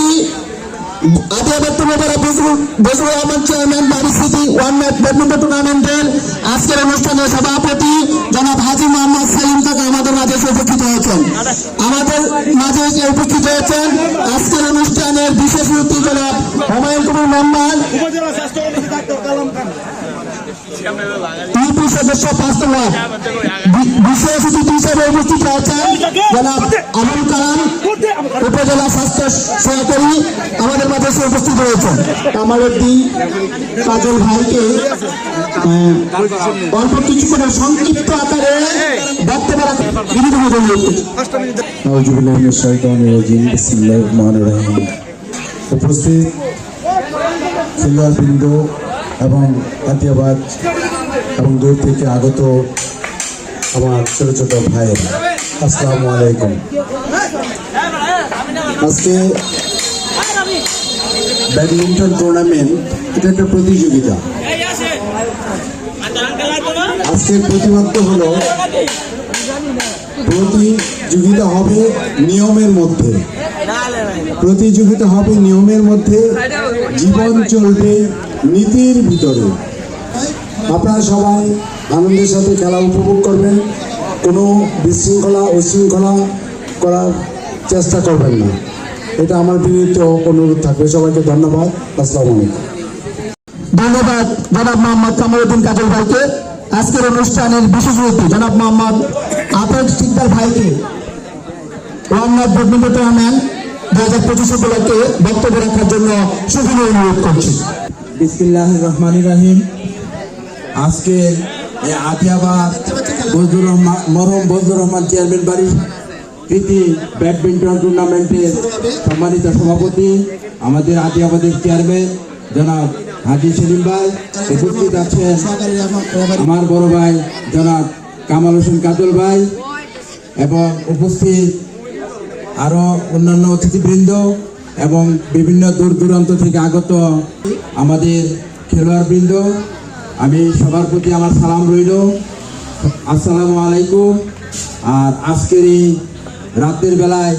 সভাপতি Adiyabad Bazrul Rahman chairman city one match badminton টুর্নামেন্টের আজকের অনুষ্ঠানের সভাপতি জনাব হাজি মোহাম্মদ সালিম কাকা আমাদের মাঝে উপস্থিত হয়েছেন। আমাদের মাঝে এসে উপস্থিত হয়েছেন আজকের অনুষ্ঠানের বিশেষ অতিথি জনাব হুমায়ুন কবির মোহাম্মদ ইউপি সদস্য পাঁচ নম্বর বি- বিশেষ অতিথি হিসেবে উপস্থিত রয়েছেন জনাব আবুল কালাম উপজেলা স্বাস্থ্য সহকারী আমাদের মাঝে উপস্থিত রয়েছেন কাজল ভাইকে অল্প সংক্ষিপ্ত আকারে বক্তব্য অনুরোধ করছি এবং আদিয়াবাদ এবং দূর থেকে আগত আমার ছোট ছোট ভাইয়েরা। আসসালামু আলাইকুম। আজকে ব্যাডমিন্টন টুর্নামেন্ট, এটা একটা প্রতিযোগিতা। আজকের প্রতিবাদ্য হলো, প্রতিযোগিতা হবে নিয়মের মধ্যে। প্রতিযোগিতা হবে নিয়মের মধ্যে, জীবন চলবে নীতির ভিতরে। আপনারা সবাই আনন্দের সাথে খেলা উপভোগ করবেন। কোনো বিশৃঙ্খলা উশৃঙ্খলা করার চেষ্টা করবেন না। এটা আমার বিনীত অনুরোধ থাকবে। সবাইকে ধন্যবাদ। আসসালামু আলাইকুম। ধন্যবাদ জনাব মোহাম্মদ কাজল ভাইকে। আজকের অনুষ্ঠানের বিশেষ জনাব মোহাম্মদ আফেদ সিকদার ভাইকে। ওয়ান নাইট ব্যাডমিন্টন টুর্নামেন্ট দু হাজার পঁচিশ উপলক্ষে বক্তব্য রাখার জন্য সুবিধা অনুরোধ করছি। বিসমিল্লাহ রহমান রাহিম। আজকে আতিয়াবাদ বজরুর রহমান, মরহম বজরুর রহমান চেয়ারম্যান বাড়ি প্রীতি ব্যাডমিন্টন টুর্নামেন্টের সম্মানিত সভাপতি, আমাদের আতিয়াবাদের চেয়ারম্যান জনাব হাজি সেলিম ভাই উপস্থিত আছেন আমার বড় ভাই জনাব কামাল হোসেন কাজল ভাই এবং উপস্থিত আরও অন্যান্য অতিথিবৃন্দ। এবং বিভিন্ন দূর দূরান্ত থেকে আগত আমাদের খেলোয়াড়বৃন্দ, আমি সবার প্রতি আমার সালাম রইল। আসসালামু আলাইকুম। আর আজকের এই রাতের বেলায়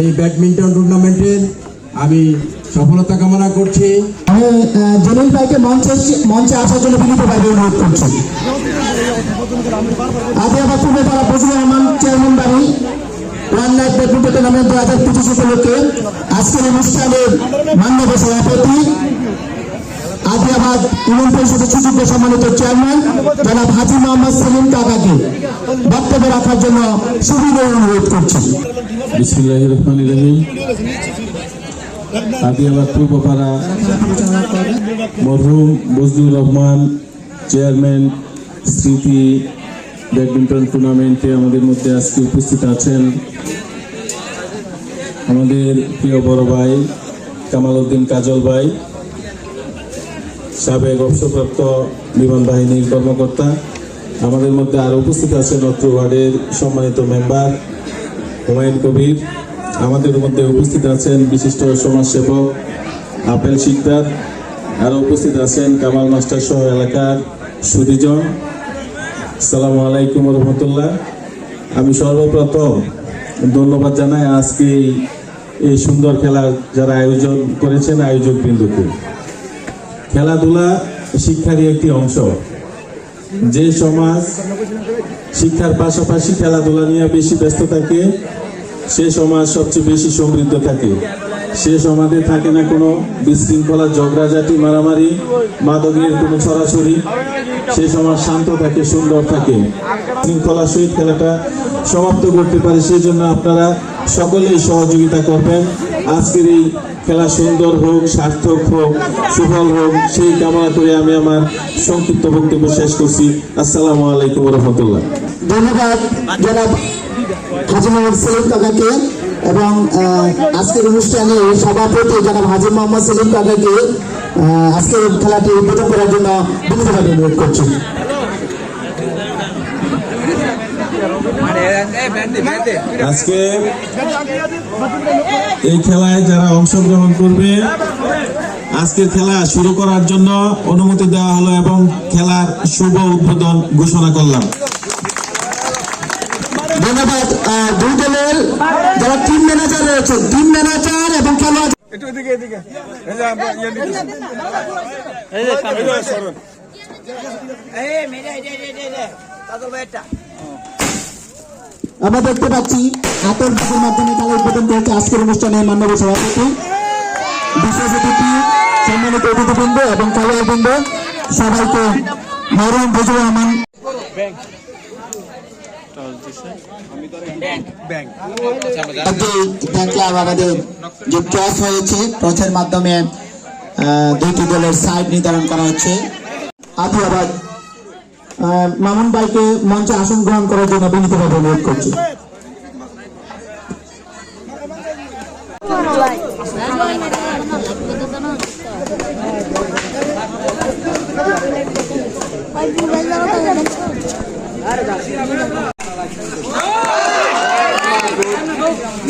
এই ব্যাডমিন্টন টুর্নামেন্টের আমি সফলতা কামনা করছি। আমি মঞ্চে মঞ্চে দু হাজার আজকের অনুষ্ঠানের মান্যবর সভাপতি আদিয়াবাদ ইউনিয়ন পরিষদের সুযোগ্য সম্মানিত চেয়ারম্যান, জনাব হাজি মোহাম্মদ সেলিম কাকাকে বক্তব্য রাখার জন্য সুবিধা অনুরোধ করছি। আদিয়াবাদ পূর্বপাড়া মরহুম বজলুর রহমান, চেয়ারম্যান স্মৃতি ব্যাডমিন্টন টুর্নামেন্টে আমাদের মধ্যে আজকে উপস্থিত আছেন আমাদের প্রিয় বড় ভাই কামাল উদ্দিন কাজল ভাই, সাবেক অবসরপ্রাপ্ত বিমান বাহিনীর কর্মকর্তা, আমাদের মধ্যে আরও উপস্থিত আছেন অত্র ওয়ার্ডের সম্মানিত মেম্বার হুমায়ুন কবির। আমাদের মধ্যে উপস্থিত আছেন বিশিষ্ট সমাজসেবক আপেল শিকদার আরও উপস্থিত আছেন কামাল মাস্টার সহ এলাকার সুদীজন। সালামু আলাইকুম রহমতুল্লাহ। আমি সর্বপ্রথম ধন্যবাদ জানাই আজকে এই- সুন্দর খেলা যারা আয়োজন করেছেন আয়োজক বিন্দুকে। খেলাধুলা শিক্ষারই একটি অংশ। যে সমাজ শিক্ষার পাশাপাশি খেলাধুলা নিয়ে বেশি ব্যস্ত থাকে, সে সমাজ সবচেয়ে বেশি সমৃদ্ধ থাকে। সে সমাজে থাকে না কোনো বিশৃঙ্খলা, ঝগড়াঝাটি, মারামারি, মাদকের কোনো ছড়াছড়ি সে সমাজ শান্ত থাকে, সুন্দর থাকে। শৃঙ্খলা সহিত খেলাটা সমাপ্ত করতে পারে, সেই জন্য আপনারা সকলেই সহযোগিতা করবেন। আজকের এই খেলা সুন্দর হোক, সার্থক হোক, সুফল হোক, সেই কামনা করে আমি আমার সংক্ষিপ্ত বক্তব্য শেষ করছি। আসসালামু আলাইকুম রহমতুল্লাহ। ধন্যবাদ, জনাব এবং আজকের অনুষ্ঠানে সভাপতি জনাব হাজি মোহাম্মদ সেলিম কাকাকে আজকের খেলাটি উদ্বোধন করার জন্য বিনীতভাবে অনুরোধ করছি। আজকে এই খেলায় যারা অংশগ্রহণ করবে আজকের খেলা শুরু করার জন্য অনুমতি দেওয়া হলো এবং খেলার শুভ উদ্বোধন ঘোষণা করলাম ধন্যবাদ দুই দলের যারা টিম ম্যানেজার রয়েছেন টিম ম্যানেজার এবং খেলোয়াড় যে আমরা ইয়ে নিতেছি এই যে সামনে এই যে সরেন আমরা দেখতে পাচ্ছি হাতের বুকের মাধ্যমে খেলা উদ্বোধন করেছে আজকের অনুষ্ঠানে মাননীয় সভাপতি বিশেষ অতিথি সম্মানিত অতিথিবৃন্দ এবং খেলোয়াড়বৃন্দ সবাইকে মরম ফজল রহমান আমাদের মাধ্যমে দুইটি দলের সাইড নির্ধারণ করা হচ্ছে। আদিয়াবাদ আহ, মামুন ভাইকে মঞ্চে আসন গ্রহণ করার জন্য বিনীতভাবে অনুরোধ করছি।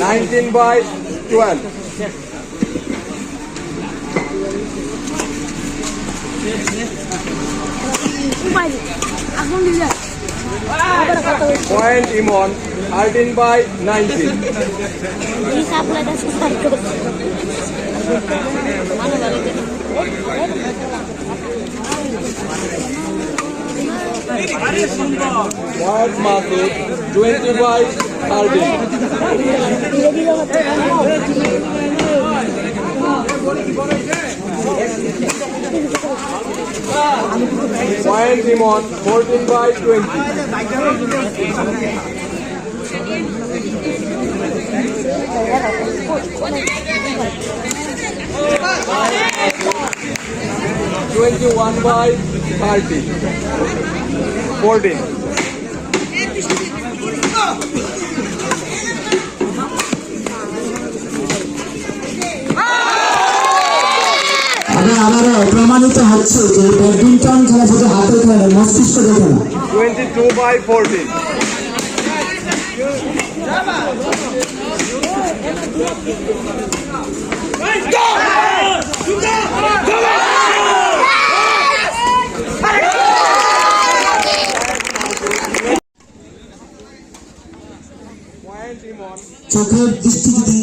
Nineteen by twelve point Emon thirteen by nineteen point Masud twenty by thirteen Wild Demon, 14 by 20. 21 by 30. 14. এবং প্রমাণিত হচ্ছে যে ব্যাডমিন্টন খেলা শুধু হাতে খেলে মস্তিষ্ক দেখে না। টোয়েন্টি টু বাই চোখের দৃষ্টি যদি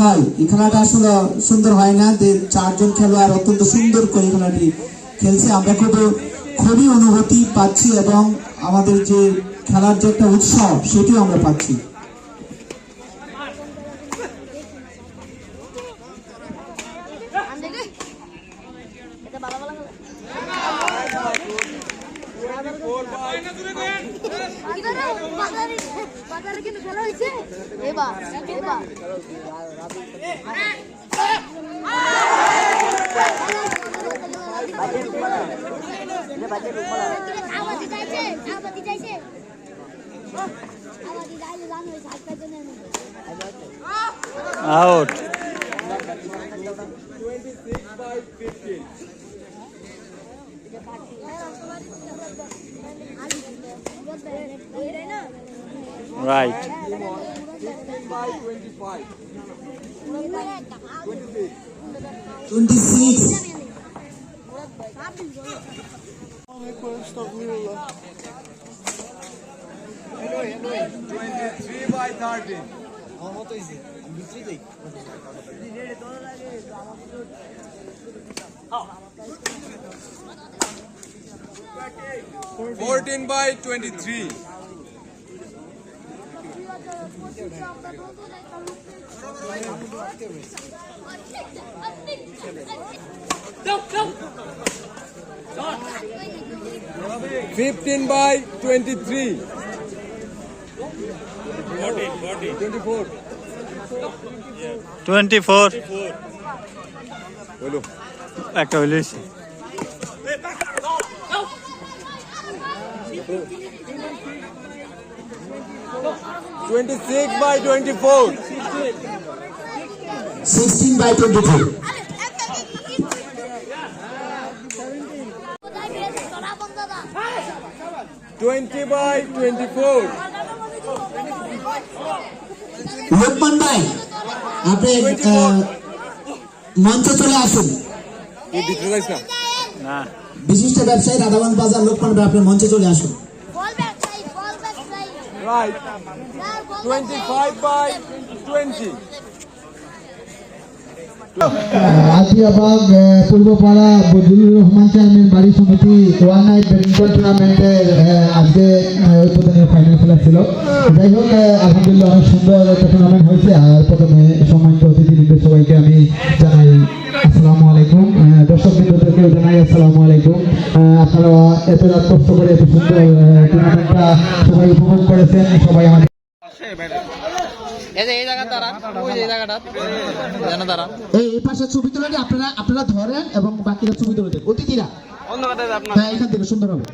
হয়। এই খেলাটা আসলে সুন্দর হয় না। যে চারজন খেলোয়াড় অত্যন্ত সুন্দর করে খেলাটি খেলছে। আমরা খুব, খুবই অনুভূতি পাচ্ছি এবং আমাদের যে খেলার যে একটা উৎসব, সেটিও আমরা পাচ্ছি। Out. Right. 15 by 25. 26. 26. Twenty-three by thirteen. How much is it? Twenty-three. Fourteen by twenty-three. Fifteen by twenty three twenty four twenty four হলো একটা হইলে twenty six by twenty four sixteen by twenty four twenty by twenty four Lokman ভাই আপনি মঞ্চে চলে আসুন। বিশিষ্ট ব্যবসায়ী রাধাগঞ্জ বাজার লোকমান ভাই আপনি মঞ্চে চলে আসুন। Twenty five by twenty Adiyabag Purbapara Bazlur Rahman chairman বাড়ি সমিতি ওয়ান নাইট ব্যাডমিন্টন টুর্নামেন্টের আজকে আহ, উদ্বোধনী ফাইনাল খেলা ছিল। যাই হোক আলহামদুলিল্লাহ অনেক সুন্দর একটা টুর্নামেন্ট হয়েছে। আর প্রথমে সম্মানিত অতিথিবৃন্দ সবাইকে আমি জানাই আসসালামু আলাইকুম। আহ, দর্শকবৃন্দদেরকেও জানাই আসসালামু আলাইকুম। আপনারা এত রাত কষ্ট করে এত সুন্দর টুর্নামেন্টটা সবাই উপভোগ করেছেন সবাই আমাদের এই পাশে ছবি তুলে আপনারা আপনারা ধরেন এবং বাকিরা ছবি তুলে দেন। অতিথিরা। হ্যাঁ এখান থেকে সুন্দর হবে।